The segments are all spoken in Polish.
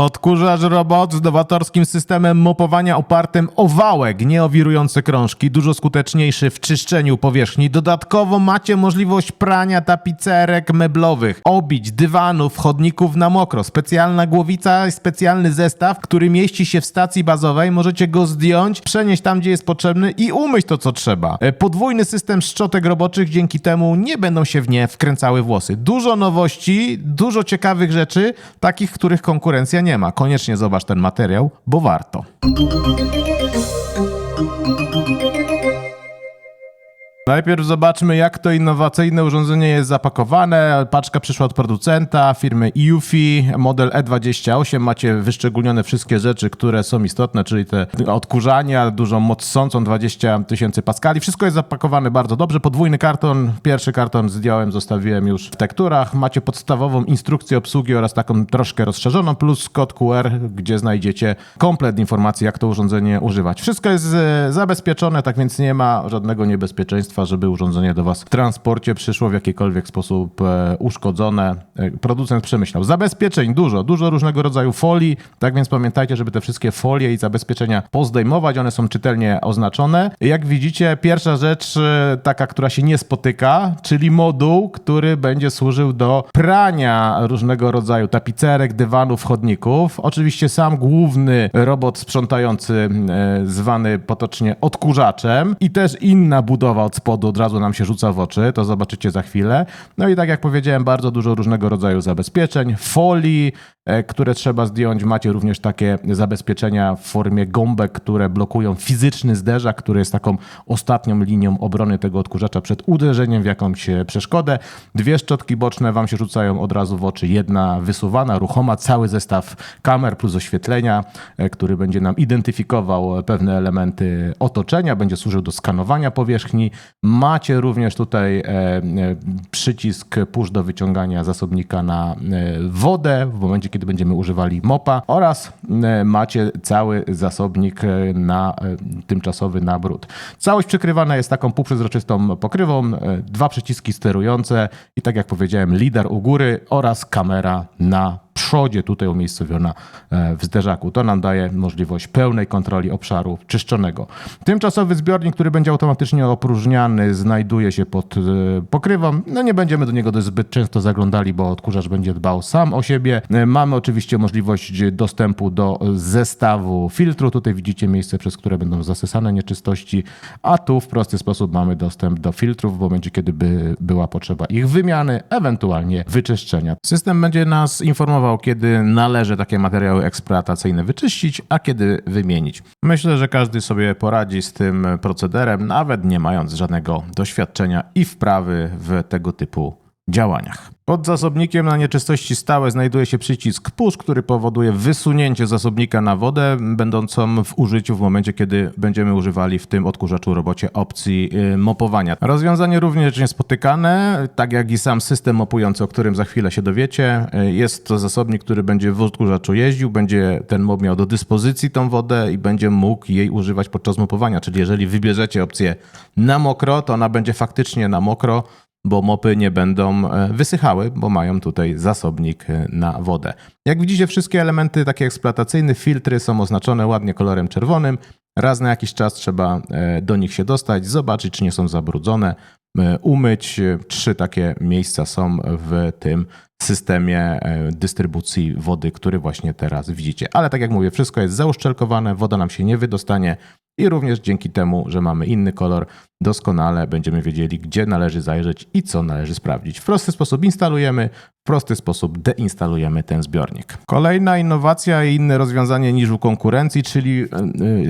Odkurzacz robot z nowatorskim systemem mopowania opartym o wałek, nie o wirujące krążki, dużo skuteczniejszy w czyszczeniu powierzchni. Dodatkowo macie możliwość prania tapicerek meblowych, obić, dywanów, chodników na mokro. Specjalna głowica i specjalny zestaw, który mieści się w stacji bazowej. Możecie go zdjąć, przenieść tam, gdzie jest potrzebny i umyć to, co trzeba. E, Podwójny system szczotek roboczych, dzięki temu nie będą się w nie wkręcały włosy. Dużo nowości, dużo ciekawych rzeczy, takich, których konkurencja nie ma. Koniecznie zobacz ten materiał, bo warto. Najpierw zobaczmy, jak to innowacyjne urządzenie jest zapakowane. Paczka przyszła od producenta firmy Eufy, model E28. Macie wyszczególnione wszystkie rzeczy, które są istotne, czyli te odkurzania, dużą moc sącą, 20 tysięcy paskali. Wszystko jest zapakowane bardzo dobrze. Podwójny karton, pierwszy karton zdjąłem, zostawiłem już w tekturach. Macie podstawową instrukcję obsługi oraz taką troszkę rozszerzoną, plus kod QR, gdzie znajdziecie komplet informacji, jak to urządzenie używać. Wszystko jest e, zabezpieczone, tak więc nie ma żadnego niebezpieczeństwa, żeby urządzenie do Was w transporcie przyszło w jakikolwiek sposób e, uszkodzone. E, Producent przemyślał. Zabezpieczeń dużo, dużo różnego rodzaju folii, tak więc pamiętajcie, żeby te wszystkie folie i zabezpieczenia pozdejmować. One są czytelnie oznaczone. Jak widzicie, pierwsza rzecz, e, taka, która się nie spotyka, czyli moduł, który będzie służył do prania różnego rodzaju tapicerek, dywanów, chodników. Oczywiście sam główny robot sprzątający, zwany potocznie odkurzaczem i też inna budowa od spodu od razu nam się rzuca w oczy, to zobaczycie za chwilę. No i tak jak powiedziałem, bardzo dużo różnego rodzaju zabezpieczeń, folii, e, które trzeba zdjąć. Macie również takie zabezpieczenia w formie gąbek, które blokują fizyczny zderzak, który jest taką ostatnią linią obrony tego odkurzacza przed uderzeniem w jakąś e, przeszkodę. Dwie szczotki boczne wam się rzucają od razu w oczy. Jedna wysuwana, ruchoma, cały zestaw kamer plus oświetlenia, e, który będzie nam identyfikował pewne elementy otoczenia, będzie służył do skanowania powierzchni. Macie również tutaj e, e, przycisk push do wyciągania zasobnika na e, wodę w momencie, kiedy będziemy używali mopa oraz macie cały zasobnik na tymczasowy na brud. Całość przykrywana jest taką półprzezroczystą pokrywą, dwa przyciski sterujące i tak jak powiedziałem, lidar u góry oraz kamera na przodzie tutaj umiejscowiona e, w zderzaku. To nam daje możliwość pełnej kontroli obszaru czyszczonego. Tymczasowy zbiornik, który będzie automatycznie opróżniany, znajduje się pod e, pokrywą. No nie będziemy do niego zbyt często zaglądali, bo odkurzacz będzie dbał sam o siebie. E, Mamy oczywiście możliwość dostępu do zestawu filtru. Tutaj widzicie miejsce, przez które będą zasysane nieczystości, a tu w prosty sposób mamy dostęp do filtrów w momencie, kiedy by była potrzeba ich wymiany, ewentualnie wyczyszczenia. System będzie nas informował, kiedy należy takie materiały eksploatacyjne wyczyścić, a kiedy wymienić. Myślę, że każdy sobie poradzi z tym procederem, nawet nie mając żadnego doświadczenia i wprawy w tego typu działaniach. Pod zasobnikiem na nieczystości stałe znajduje się przycisk push, który powoduje wysunięcie zasobnika na wodę, będącą w użyciu w momencie, kiedy będziemy używali w tym odkurzaczu robocie opcji y, mopowania. Rozwiązanie również niespotykane, tak jak i sam system mopujący, o którym za chwilę się dowiecie. Y, Jest to zasobnik, który będzie w odkurzaczu jeździł, będzie ten mop miał do dyspozycji tą wodę i będzie mógł jej używać podczas mopowania. Czyli jeżeli wybierzecie opcję na mokro, to ona będzie faktycznie na mokro, bo mopy nie będą e, wysychały, bo mają tutaj zasobnik e, na wodę. Jak widzicie, wszystkie elementy takie eksploatacyjne, filtry są oznaczone ładnie kolorem czerwonym. Raz na jakiś czas trzeba e, do nich się dostać, zobaczyć, czy nie są zabrudzone, umyć. Trzy takie miejsca są w tym systemie dystrybucji wody, który właśnie teraz widzicie. Ale tak jak mówię, wszystko jest zauszczelkowane, woda nam się nie wydostanie i również dzięki temu, że mamy inny kolor, doskonale będziemy wiedzieli, gdzie należy zajrzeć i co należy sprawdzić. W prosty sposób instalujemy, prosty sposób deinstalujemy ten zbiornik. Kolejna innowacja i inne rozwiązanie niż u konkurencji, czyli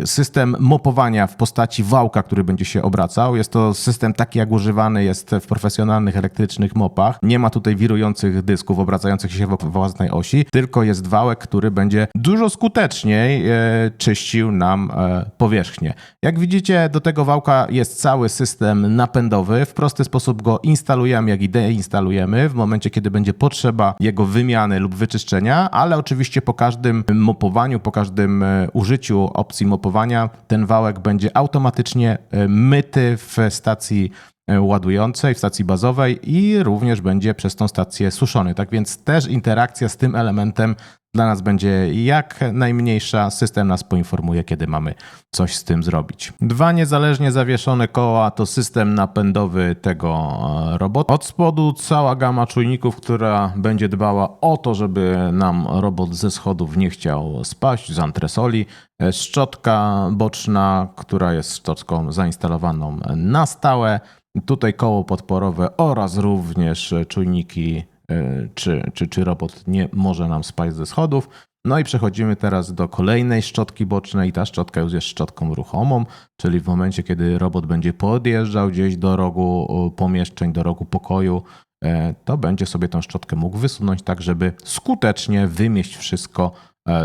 y, system mopowania w postaci wałka, który będzie się obracał. Jest to system taki, jak używany jest w profesjonalnych elektrycznych mopach. Nie ma tutaj wirujących dysków obracających się w własnej osi, tylko jest wałek, który będzie dużo skuteczniej e, czyścił nam e, powierzchnię. Jak widzicie, do tego wałka jest cały system napędowy. W prosty sposób go instalujemy, jak i deinstalujemy w momencie, kiedy będzie potrzeba jego wymiany lub wyczyszczenia, ale oczywiście po każdym mopowaniu, po każdym e, użyciu opcji mopowania, ten wałek będzie automatycznie e, myty w stacji e, ładującej, w stacji bazowej i również będzie przez tą stację suszony. Tak więc też interakcja z tym elementem dla nas będzie jak najmniejsza. System nas poinformuje, kiedy mamy coś z tym zrobić. Dwa niezależnie zawieszone koła to system napędowy tego e, robota. Od spodu cała gama czujników, która będzie dbała o to, żeby nam robot ze schodów nie chciał spaść z antresoli. E, Szczotka boczna, która jest szczotką zainstalowaną na stałe. Tutaj koło podporowe oraz również czujniki, czy, czy, czy robot nie może nam spaść ze schodów. No i przechodzimy teraz do kolejnej szczotki bocznej. Ta szczotka już jest szczotką ruchomą, czyli w momencie, kiedy robot będzie podjeżdżał gdzieś do rogu e, pomieszczeń, do rogu pokoju, e, to będzie sobie tą szczotkę mógł wysunąć tak, żeby skutecznie wymieść wszystko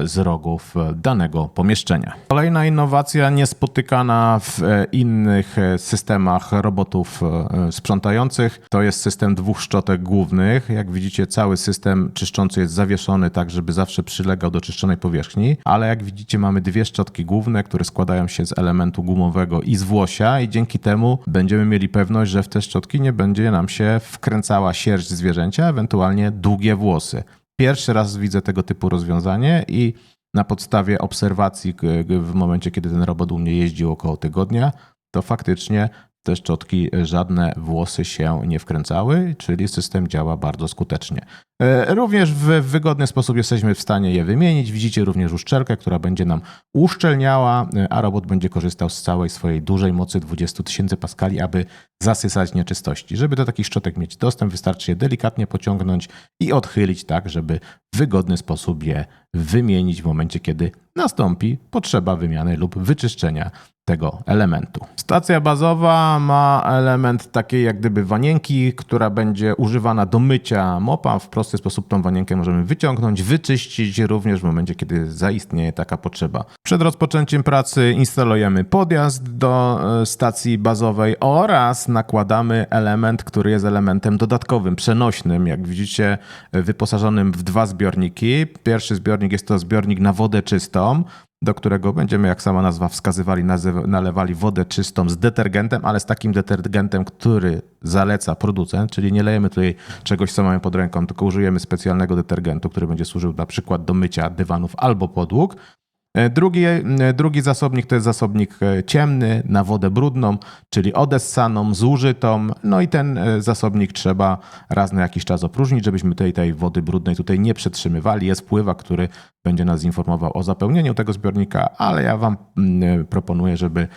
z rogów e, danego pomieszczenia. Kolejna innowacja niespotykana w e, innych e, systemach robotów e, sprzątających to jest system dwóch szczotek głównych. Jak widzicie, cały system czyszczący jest zawieszony tak, żeby zawsze przylegał do czyszczonej powierzchni, ale jak widzicie, mamy dwie szczotki główne, które składają się z elementu gumowego i z włosia i dzięki temu będziemy mieli pewność, że w te szczotki nie będzie nam się wkręcała sierść zwierzęcia, ewentualnie długie włosy. Pierwszy raz widzę tego typu rozwiązanie i na podstawie obserwacji g- w momencie, kiedy ten robot u mnie jeździł około tygodnia, to faktycznie te szczotki e, żadne włosy się nie wkręcały, czyli system działa bardzo skutecznie. E, Również w wygodny sposób jesteśmy w stanie je wymienić. Widzicie również uszczelkę, która będzie nam uszczelniała, e, a robot będzie korzystał z całej swojej dużej mocy 20 tysięcy paskali, aby zasysać nieczystości. Żeby do takich szczotek mieć dostęp, wystarczy je delikatnie pociągnąć i odchylić tak, żeby w wygodny sposób je wymienić w momencie, kiedy nastąpi potrzeba wymiany lub wyczyszczenia tego elementu. Stacja bazowa ma element takiej jak gdyby wanienki, która będzie używana do mycia mopa. W prosty sposób tą wanienkę możemy wyciągnąć, wyczyścić również w momencie, kiedy zaistnieje taka potrzeba. Przed rozpoczęciem pracy instalujemy podjazd do e, stacji bazowej oraz nakładamy element, który jest elementem dodatkowym, przenośnym. Jak widzicie, wyposażonym w dwa zbiorniki. Pierwszy zbiornik jest to zbiornik na wodę czystą do którego będziemy, jak sama nazwa wskazywali, nalewali wodę czystą z detergentem, ale z takim detergentem, który zaleca producent, czyli nie lejemy tutaj czegoś, co mamy pod ręką, tylko użyjemy specjalnego detergentu, który będzie służył na przykład do mycia dywanów albo podłóg. E, Drugi, e, drugi zasobnik to jest zasobnik e, ciemny na wodę brudną, czyli odessaną, zużytą. No i ten zasobnik trzeba raz na jakiś czas opróżnić, żebyśmy tej, tej wody brudnej tutaj nie przetrzymywali. Jest pływa, który będzie nas informował o zapełnieniu tego zbiornika, ale ja Wam mm, proponuję, żeby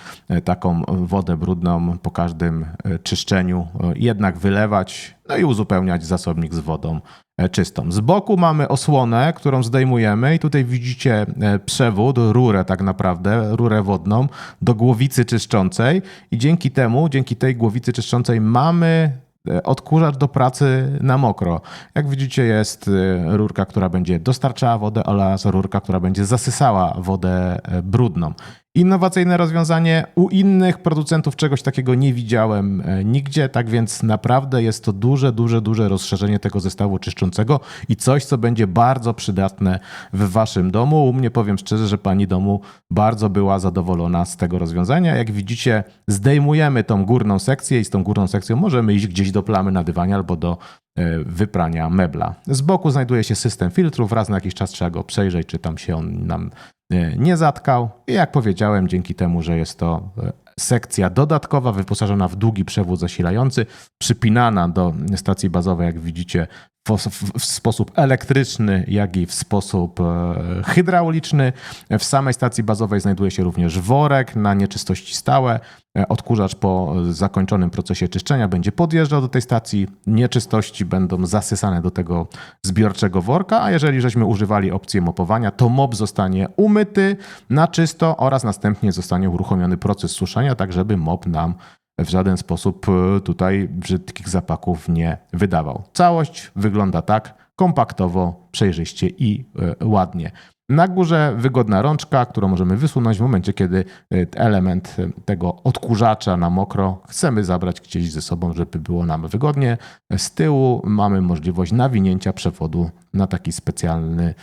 taką wodę brudną po każdym czyszczeniu jednak wylewać, no i uzupełniać zasobnik z wodą e, czystą. Z boku mamy osłonę, którą zdejmujemy i tutaj widzicie e, przewód, rurę tak naprawdę, rurę wodną do głowicy czyszczącej i dzięki temu, dzięki tej głowicy czyszczącej mamy e, odkurzacz do pracy na mokro. Jak widzicie jest rurka, która będzie dostarczała wodę oraz rurka, która będzie zasysała wodę brudną. Innowacyjne rozwiązanie. U innych producentów czegoś takiego nie widziałem e, nigdzie, tak więc naprawdę jest to duże, duże, duże rozszerzenie tego zestawu czyszczącego i coś, co będzie bardzo przydatne w waszym domu. U mnie powiem szczerze, że pani domu bardzo była zadowolona z tego rozwiązania. Jak widzicie, zdejmujemy tą górną sekcję i z tą górną sekcją możemy iść gdzieś do plamy na dywanie albo do wyprania mebla. Z boku znajduje się system filtrów, raz na jakiś czas trzeba go przejrzeć, czy tam się on nam e, nie zatkał. I jak powiedziałem, dzięki temu, że jest to e, sekcja dodatkowa, wyposażona w długi przewód zasilający, przypinana do stacji bazowej, jak widzicie, w, sposób elektryczny, jak i w sposób e, hydrauliczny. W samej stacji bazowej znajduje się również worek na nieczystości stałe. E, Odkurzacz po zakończonym procesie czyszczenia będzie podjeżdżał do tej stacji. Nieczystości będą zasysane do tego zbiorczego worka, a jeżeli żeśmy używali opcji mopowania, to mop zostanie umyty na czysto oraz następnie zostanie uruchomiony proces suszenia, tak żeby mop nam w żaden sposób e, tutaj brzydkich zapaków nie wydawał. Całość wygląda tak kompaktowo, przejrzyście i e, ładnie. Na górze wygodna rączka, którą możemy wysunąć w momencie, kiedy e, element e, tego odkurzacza na mokro chcemy zabrać gdzieś ze sobą, żeby było nam wygodnie. Z tyłu mamy możliwość nawinięcia przewodu na taki specjalny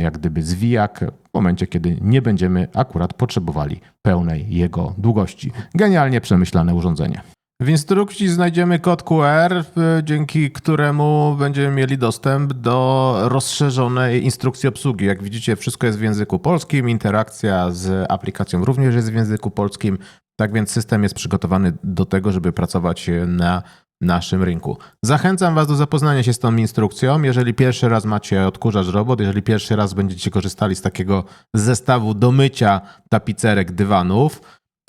jak gdyby zwijak w momencie, kiedy nie będziemy akurat potrzebowali pełnej jego długości. Genialnie przemyślane urządzenie. W instrukcji znajdziemy kod QR, dzięki któremu będziemy mieli dostęp do rozszerzonej instrukcji obsługi. Jak widzicie, wszystko jest w języku polskim, interakcja z aplikacją również jest w języku polskim, tak więc system jest przygotowany do tego, żeby pracować na naszym rynku. Zachęcam Was do zapoznania się z tą instrukcją. Jeżeli pierwszy raz macie odkurzacz robot, jeżeli pierwszy raz będziecie korzystali z takiego zestawu do mycia tapicerek dywanów,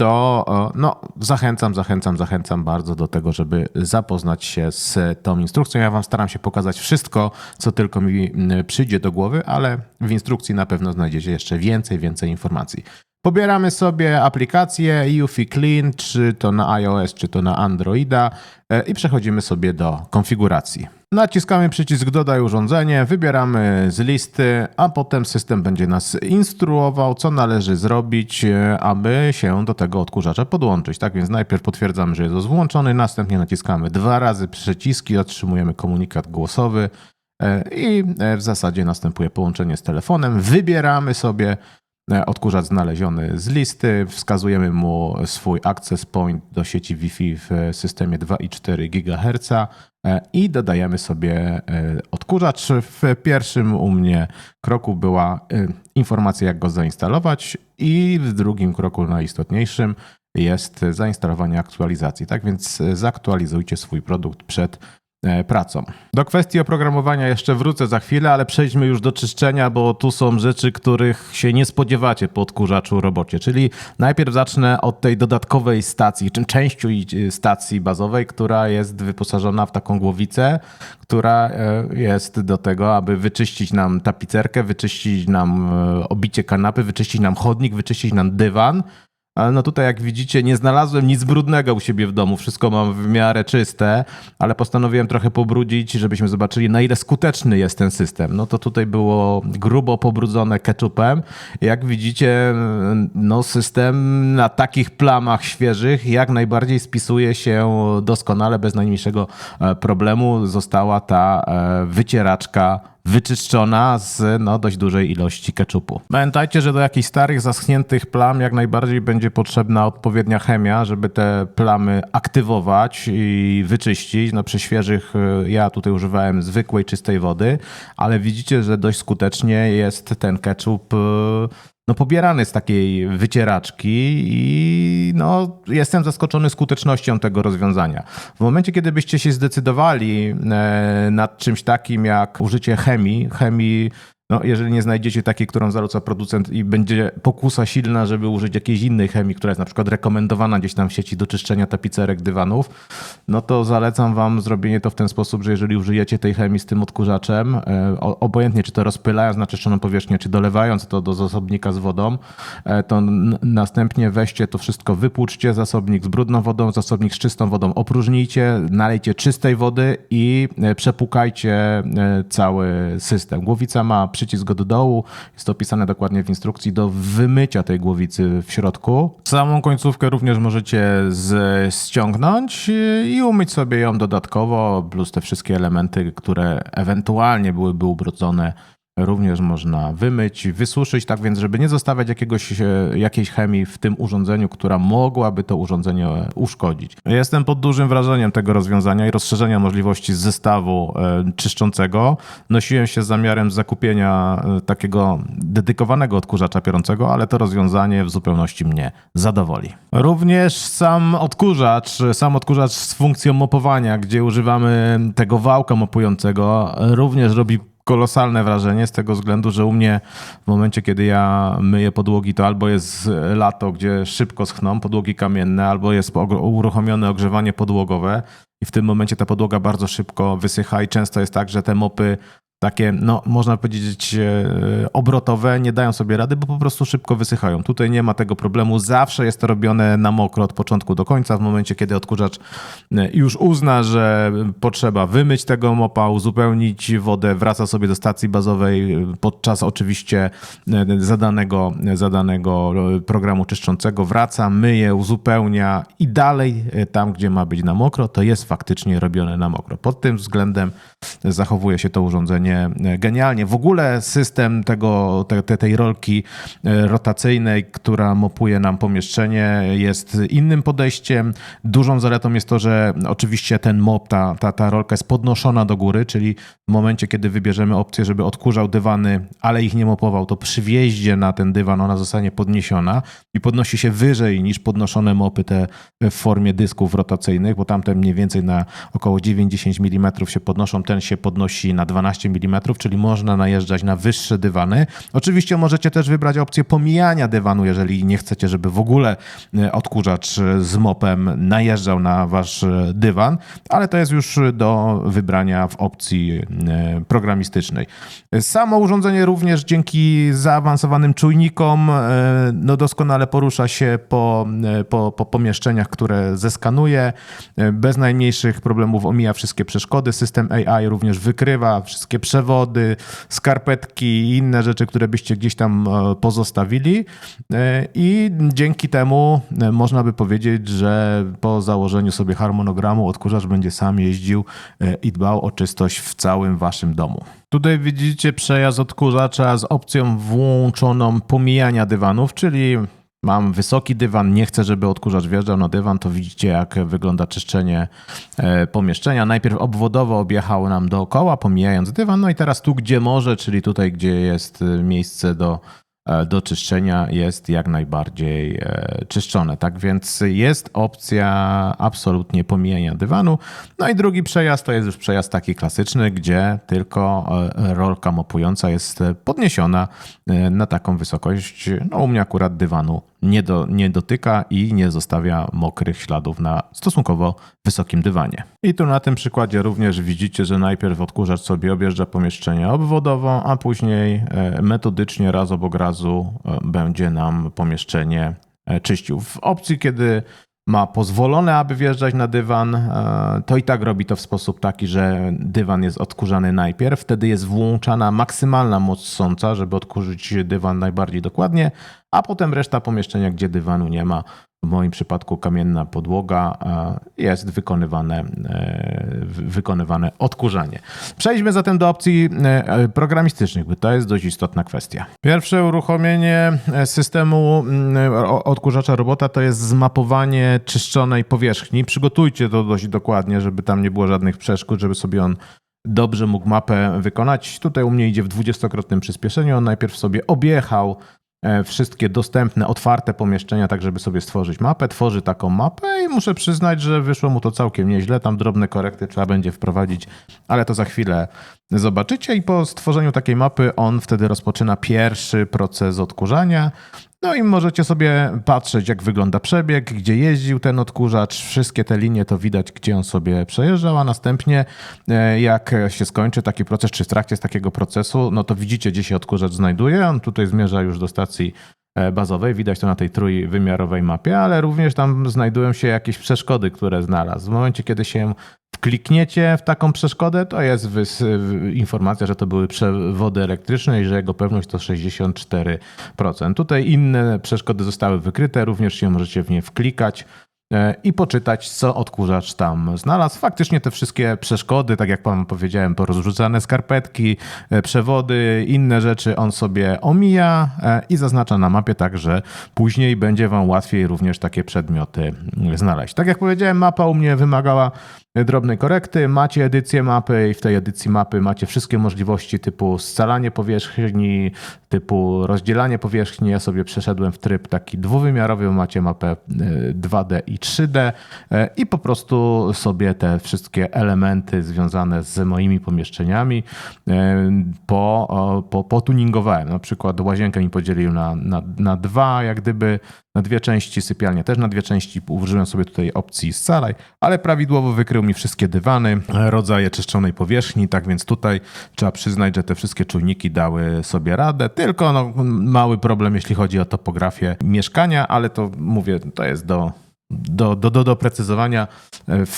to no, zachęcam, zachęcam, zachęcam bardzo do tego, żeby zapoznać się z tą instrukcją. Ja Wam staram się pokazać wszystko, co tylko mi mm, przyjdzie do głowy, ale w instrukcji na pewno znajdziecie jeszcze więcej, więcej informacji. Pobieramy sobie aplikację Eufy Clean, czy to na iOS, czy to na Androida e, i przechodzimy sobie do konfiguracji. Naciskamy przycisk Dodaj urządzenie, wybieramy z listy, a potem system będzie nas instruował, co należy zrobić, e, aby się do tego odkurzacza podłączyć. Tak więc najpierw potwierdzamy, że jest włączony, następnie naciskamy dwa razy przyciski, otrzymujemy komunikat głosowy e, i w zasadzie następuje połączenie z telefonem. Wybieramy sobie E, odkurzacz znaleziony z listy, wskazujemy mu swój access point do sieci Wi-Fi w systemie 2,4 GHz e, i dodajemy sobie e, odkurzacz. W pierwszym u mnie kroku była informacja, jak go zainstalować, i w drugim kroku, najistotniejszym, jest zainstalowanie aktualizacji. Tak więc zaktualizujcie swój produkt przed E, pracą. Do kwestii oprogramowania jeszcze wrócę za chwilę, ale przejdźmy już do czyszczenia, bo tu są rzeczy, których się nie spodziewacie po odkurzaczu robocie. Czyli najpierw zacznę od tej dodatkowej stacji, czy części stacji bazowej, która jest wyposażona w taką głowicę, która e, jest do tego, aby wyczyścić nam tapicerkę, wyczyścić nam e, obicie kanapy, wyczyścić nam chodnik, wyczyścić nam dywan ale no tutaj, jak widzicie, nie znalazłem nic brudnego u siebie w domu. Wszystko mam w miarę czyste, ale postanowiłem trochę pobrudzić, żebyśmy zobaczyli, na ile skuteczny jest ten system. No to tutaj było grubo pobrudzone ketchupem. Jak widzicie, no system na takich plamach świeżych jak najbardziej spisuje się doskonale, bez najmniejszego e, problemu. Została ta e, wycieraczka wyczyszczona z no, dość dużej ilości keczupu. Pamiętajcie, że do jakichś starych, zaschniętych plam jak najbardziej będzie potrzebna odpowiednia chemia, żeby te plamy aktywować i wyczyścić. No, przy świeżych y, ja tutaj używałem zwykłej, czystej wody, ale widzicie, że dość skutecznie jest ten keczup y, no, pobierany z takiej wycieraczki i no, jestem zaskoczony skutecznością tego rozwiązania. W momencie, kiedy byście się zdecydowali e, nad czymś takim jak użycie chemii, chemii no, jeżeli nie znajdziecie takiej, którą zaleca producent i będzie pokusa silna, żeby użyć jakiejś innej chemii, która jest na przykład rekomendowana gdzieś tam w sieci do czyszczenia tapicerek dywanów, no to zalecam wam zrobienie to w ten sposób, że jeżeli użyjecie tej chemii z tym odkurzaczem, e, obojętnie czy to rozpylając na czyszczoną powierzchnię, czy dolewając to do zasobnika z wodą, e, to następnie weźcie to wszystko, wypłuczcie zasobnik z brudną wodą, zasobnik z czystą wodą opróżnijcie, nalejcie czystej wody i e, przepukajcie cały system. Głowica ma przycisk do dołu. Jest to opisane dokładnie w instrukcji do wymycia tej głowicy w środku. Samą końcówkę również możecie z, ściągnąć i umyć sobie ją dodatkowo, plus te wszystkie elementy, które ewentualnie byłyby ubrudzone również można wymyć, wysuszyć, tak więc, żeby nie zostawiać jakiegoś, e, jakiejś chemii w tym urządzeniu, która mogłaby to urządzenie uszkodzić. Jestem pod dużym wrażeniem tego rozwiązania i rozszerzenia możliwości zestawu e, czyszczącego. Nosiłem się z zamiarem zakupienia e, takiego dedykowanego odkurzacza piorącego, ale to rozwiązanie w zupełności mnie zadowoli. Również sam odkurzacz, sam odkurzacz z funkcją mopowania, gdzie używamy tego wałka mopującego, również robi kolosalne wrażenie z tego względu, że u mnie w momencie, kiedy ja myję podłogi, to albo jest lato, gdzie szybko schną podłogi kamienne, albo jest uruchomione ogrzewanie podłogowe. I w tym momencie ta podłoga bardzo szybko wysycha i często jest tak, że te mopy takie, no można powiedzieć, e, obrotowe nie dają sobie rady, bo po prostu szybko wysychają. Tutaj nie ma tego problemu. Zawsze jest to robione na mokro od początku do końca. W momencie, kiedy odkurzacz e, już uzna, że potrzeba wymyć tego mopa, uzupełnić wodę, wraca sobie do stacji bazowej e, podczas oczywiście zadanego, zadanego programu czyszczącego, wraca, myje, uzupełnia i dalej tam, gdzie ma być na mokro, to jest faktycznie robione na mokro. Pod tym względem zachowuje się to urządzenie absolutnie e, genialnie. W ogóle system tego, te, te, tej rolki e, rotacyjnej, która mopuje nam pomieszczenie, jest innym podejściem. Dużą zaletą jest to, że oczywiście ten mop, ta, ta, ta rolka jest podnoszona do góry, czyli w momencie, kiedy wybierzemy opcję, żeby odkurzał dywany, ale ich nie mopował, to przy wjeździe na ten dywan ona zostanie podniesiona i podnosi się wyżej niż podnoszone mopy te w formie dysków rotacyjnych, bo tamte mniej więcej na około 9-10 mm się podnoszą, ten się podnosi na 12 mm, czyli można najeżdżać na wyższe dywany. Oczywiście możecie też wybrać opcję pomijania dywanu, jeżeli nie chcecie, żeby w ogóle e, odkurzacz z mopem najeżdżał na wasz e, dywan, ale to jest już do wybrania w opcji e, programistycznej. Samo urządzenie również dzięki zaawansowanym czujnikom no doskonale porusza się po, po, po pomieszczeniach, które zeskanuje. Bez najmniejszych problemów omija wszystkie przeszkody. System AI również wykrywa wszystkie przewody, skarpetki i inne rzeczy, które byście gdzieś tam e, pozostawili. E, I dzięki temu e, można by powiedzieć, że po założeniu sobie harmonogramu odkurzacz będzie sam jeździł i dbał o czystość w całym waszym domu. Tutaj widzicie przejazd odkurzacza z opcją włączoną pomijania dywanów, czyli mam wysoki dywan, nie chcę, żeby odkurzacz wjeżdżał na dywan, to widzicie, jak wygląda czyszczenie e, pomieszczenia. Najpierw obwodowo objechał nam dookoła, pomijając dywan, no i teraz tu, gdzie może, czyli tutaj, gdzie jest e, miejsce do E, do czyszczenia jest jak najbardziej czyszczone. Tak więc jest opcja absolutnie pomijania dywanu. No i drugi przejazd to jest już przejazd taki klasyczny, gdzie tylko rolka mopująca jest podniesiona na taką wysokość. No u mnie akurat dywanu nie, do, nie dotyka i nie zostawia mokrych śladów na stosunkowo wysokim dywanie. I tu na tym przykładzie również widzicie, że najpierw odkurzacz sobie objeżdża pomieszczenie obwodowo, a później e, metodycznie raz obok razu e, będzie nam pomieszczenie e, czyścił. W opcji, kiedy ma pozwolone, aby wjeżdżać na dywan, to i tak robi to w sposób taki, że dywan jest odkurzany najpierw. Wtedy jest włączana maksymalna moc sąca, żeby odkurzyć dywan najbardziej dokładnie, a potem reszta pomieszczenia, gdzie dywanu nie ma, w moim przypadku kamienna podłoga, jest wykonywane, e, wykonywane odkurzanie. Przejdźmy zatem do opcji e, programistycznych, bo to jest dość istotna kwestia. Pierwsze uruchomienie e, systemu odkurzacza robota to jest zmapowanie czyszczonej powierzchni. Przygotujcie to dość dokładnie, żeby tam nie było żadnych przeszkód, żeby sobie on dobrze mógł mapę wykonać. Tutaj u mnie idzie w dwudziestokrotnym przyspieszeniu. On najpierw sobie objechał E, wszystkie dostępne, otwarte pomieszczenia, tak żeby sobie stworzyć mapę. Tworzy taką mapę i muszę przyznać, że wyszło mu to całkiem nieźle. Tam drobne korekty trzeba będzie wprowadzić, ale to za chwilę zobaczycie. I po stworzeniu takiej mapy on wtedy rozpoczyna pierwszy proces odkurzania. No i możecie sobie patrzeć, jak wygląda przebieg, gdzie jeździł ten odkurzacz. Wszystkie te linie to widać, gdzie on sobie przejeżdżał, a następnie e, jak się skończy taki proces, czy w trakcie takiego procesu, no to widzicie, gdzie się odkurzacz znajduje. On tutaj zmierza już do stacji bazowej, widać to na tej trójwymiarowej mapie, ale również tam znajdują się jakieś przeszkody, które znalazł. W momencie, kiedy się klikniecie w taką przeszkodę, to jest informacja, że to były przewody elektryczne i że jego pewność to 64%. Tutaj inne przeszkody zostały wykryte, również się możecie w nie wklikać. E, i poczytać, co odkurzacz tam znalazł. Faktycznie te wszystkie przeszkody, tak jak pan powiedziałem, porozrzucane skarpetki, e, przewody, inne rzeczy on sobie omija e, i zaznacza na mapie tak, że później będzie wam łatwiej również takie przedmioty znaleźć. Tak jak powiedziałem, mapa u mnie wymagała drobnej korekty. Macie edycję mapy i w tej edycji mapy macie wszystkie możliwości typu scalanie powierzchni, typu rozdzielanie powierzchni. Ja sobie przeszedłem w tryb taki dwuwymiarowy, macie mapę 2D i 3D e, i po prostu sobie te wszystkie elementy związane z moimi pomieszczeniami e, po, po, potuningowałem. Na przykład łazienkę mi podzielił na, na, na dwa, jak gdyby na dwie części, sypialnie też na dwie części. Użyłem sobie tutaj opcji scalaj, ale prawidłowo wykrył mi wszystkie dywany, rodzaje czyszczonej powierzchni, tak więc tutaj trzeba przyznać, że te wszystkie czujniki dały sobie radę. Tylko no, mały problem, jeśli chodzi o topografię mieszkania, ale to mówię, to jest do do, do, do doprecyzowania w,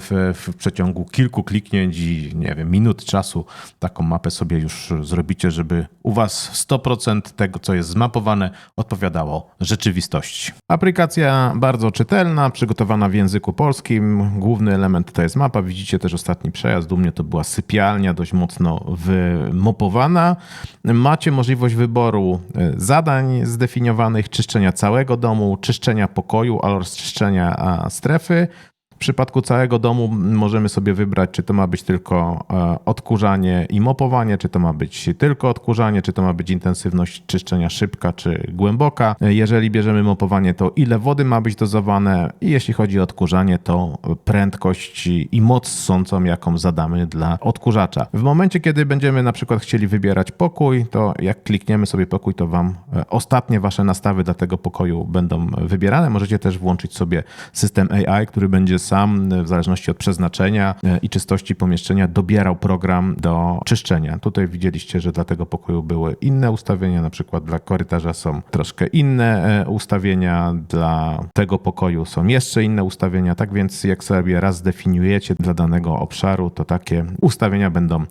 w, w przeciągu kilku kliknięć i nie wiem, minut czasu taką mapę sobie już zrobicie, żeby u was 100% tego, co jest zmapowane, odpowiadało rzeczywistości. Aplikacja bardzo czytelna, przygotowana w języku polskim. Główny element to jest mapa. Widzicie też ostatni przejazd. U mnie to była sypialnia, dość mocno wymopowana. Macie możliwość wyboru e, zadań zdefiniowanych, czyszczenia całego domu, czyszczenia pokoju oraz czyszczenia strefy. Przypadku całego domu możemy sobie wybrać, czy to ma być tylko e, odkurzanie i mopowanie, czy to ma być tylko odkurzanie, czy to ma być intensywność czyszczenia szybka czy głęboka. Jeżeli bierzemy mopowanie, to ile wody ma być dozowane i jeśli chodzi o odkurzanie, to prędkość i moc sącą, jaką zadamy dla odkurzacza. W momencie, kiedy będziemy na przykład chcieli wybierać pokój, to jak klikniemy sobie pokój, to Wam e, ostatnie Wasze nastawy dla tego pokoju będą wybierane. Możecie też włączyć sobie system AI, który będzie sam w zależności od przeznaczenia e, i czystości pomieszczenia dobierał program do czyszczenia. Tutaj widzieliście, że dla tego pokoju były inne ustawienia, na przykład dla korytarza są troszkę inne e, ustawienia, dla tego pokoju są jeszcze inne ustawienia. Tak więc jak sobie raz zdefiniujecie dla danego obszaru, to takie ustawienia będą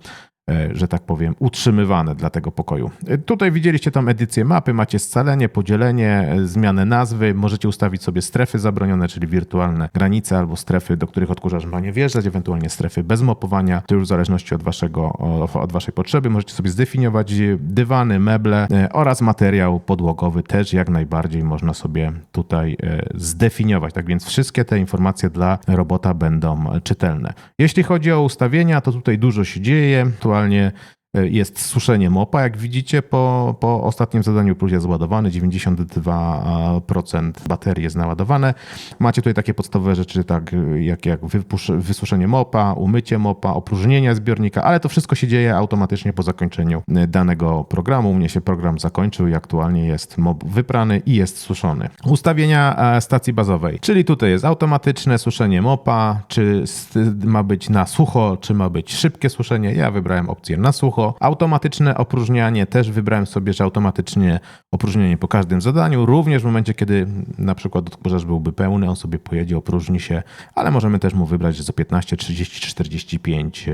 że tak powiem, utrzymywane dla tego pokoju. E, tutaj widzieliście tam edycję mapy, macie scalenie, podzielenie, e, zmianę nazwy, możecie ustawić sobie strefy zabronione, czyli wirtualne granice albo strefy, do których odkurzacz ma nie wjeżdżać, ewentualnie strefy bez mopowania. To już w zależności od, waszego, od waszej potrzeby. Możecie sobie zdefiniować dywany, meble oraz materiał podłogowy też jak najbardziej można sobie tutaj zdefiniować. Tak więc wszystkie te informacje dla robota będą czytelne. Jeśli chodzi o ustawienia, to tutaj dużo się dzieje. Tu aktualnie jest suszenie mopa, jak widzicie po, po ostatnim zadaniu plus jest ładowany, 92% baterii jest naładowane. Macie tutaj takie podstawowe rzeczy, tak jak, jak wysuszenie mopa, umycie mopa, opróżnienie zbiornika, ale to wszystko się dzieje automatycznie po zakończeniu danego programu. U mnie się program zakończył i aktualnie jest mop wyprany i jest suszony. Ustawienia e, stacji bazowej, czyli tutaj jest automatyczne suszenie mopa, czy ma być na sucho, czy ma być szybkie suszenie. Ja wybrałem opcję na sucho Automatyczne opróżnianie też wybrałem sobie, że automatycznie opróżnienie po każdym zadaniu, również w momencie, kiedy na przykład odkurzacz byłby pełny, on sobie pojedzie, opróżni się, ale możemy też mu wybrać, za 15, 30 45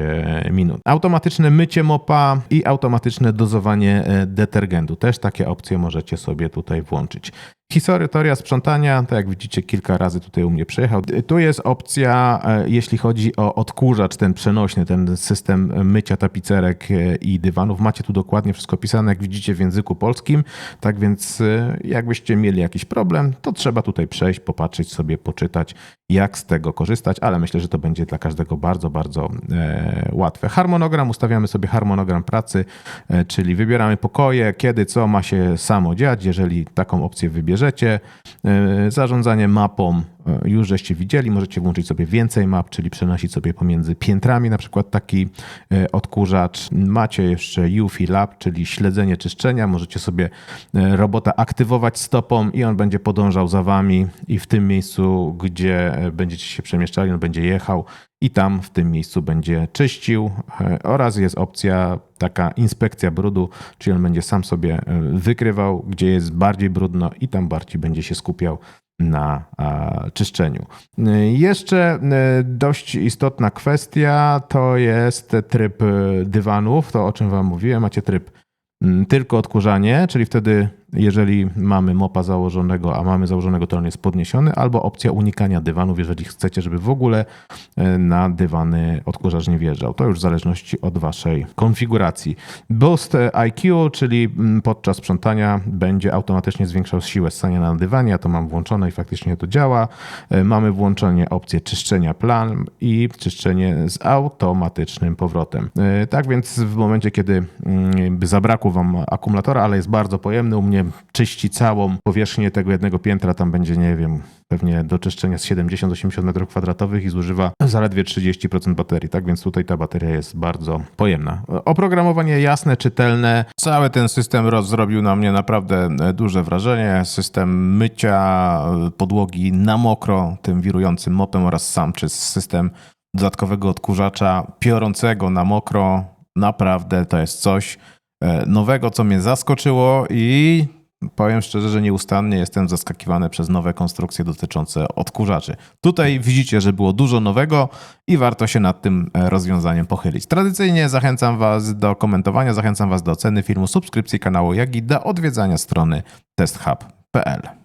minut. Automatyczne mycie mopa i automatyczne dozowanie e, detergentu. Też takie opcje możecie sobie tutaj włączyć. Historia sprzątania, tak jak widzicie, kilka razy tutaj u mnie przejechał. Tu jest opcja, e, jeśli chodzi o odkurzacz, ten przenośny, ten system mycia tapicerek e, i dywanów. Macie tu dokładnie wszystko pisane, jak widzicie, w języku polskim. Tak więc, e, jakbyście mieli jakiś problem, to trzeba tutaj przejść, popatrzeć sobie, poczytać, jak z tego korzystać, ale myślę, że to będzie dla każdego bardzo, bardzo łatwe. Harmonogram, ustawiamy sobie harmonogram pracy, czyli wybieramy pokoje, kiedy co ma się samo dziać, jeżeli taką opcję wybierzemy bierzecie. E, zarządzanie mapą e, już żeście widzieli, możecie włączyć sobie więcej map, czyli przenosić sobie pomiędzy piętrami na przykład taki e, odkurzacz. Macie jeszcze UFI Lab, czyli śledzenie czyszczenia. Możecie sobie robota aktywować stopą i on będzie podążał za wami i w tym miejscu, gdzie będziecie się przemieszczali, on będzie jechał i tam w tym miejscu będzie czyścił oraz jest opcja taka inspekcja brudu, czyli on będzie sam sobie wykrywał, gdzie jest bardziej brudno i tam bardziej będzie się skupiał na czyszczeniu. Jeszcze e, dość istotna kwestia to jest tryb dywanów, to o czym Wam mówiłem. Macie tryb tylko odkurzanie, czyli wtedy jeżeli mamy mopa założonego, a mamy założonego, to on jest podniesiony, albo opcja unikania dywanów, jeżeli chcecie, żeby w ogóle e, na dywany odkurzacz nie wjeżdżał. To już w zależności od waszej konfiguracji. Boost IQ, czyli mm, podczas sprzątania będzie automatycznie zwiększał siłę ssania na dywanie. Ja to mam włączone i faktycznie to działa. E, mamy włączenie opcję czyszczenia plan i czyszczenie z automatycznym powrotem. E, tak więc w momencie, kiedy mm, zabrakło wam akumulatora, ale jest bardzo pojemny, u mnie czyści całą powierzchnię tego jednego piętra, tam będzie, nie wiem, pewnie do czyszczenia z 70-80 metrów kwadratowych i zużywa zaledwie 30% baterii, tak więc tutaj ta bateria jest bardzo pojemna. Oprogramowanie jasne, czytelne. Cały ten system zrobił na mnie naprawdę duże wrażenie. System mycia podłogi na mokro tym wirującym mopem oraz sam czy system dodatkowego odkurzacza piorącego na mokro. Naprawdę to jest coś, E, nowego, co mnie zaskoczyło i powiem szczerze, że nieustannie jestem zaskakiwany przez nowe konstrukcje dotyczące odkurzaczy. Tutaj widzicie, że było dużo nowego i warto się nad tym e, rozwiązaniem pochylić. Tradycyjnie zachęcam Was do komentowania, zachęcam Was do oceny filmu, subskrypcji kanału, jak i do odwiedzania strony testhub.pl.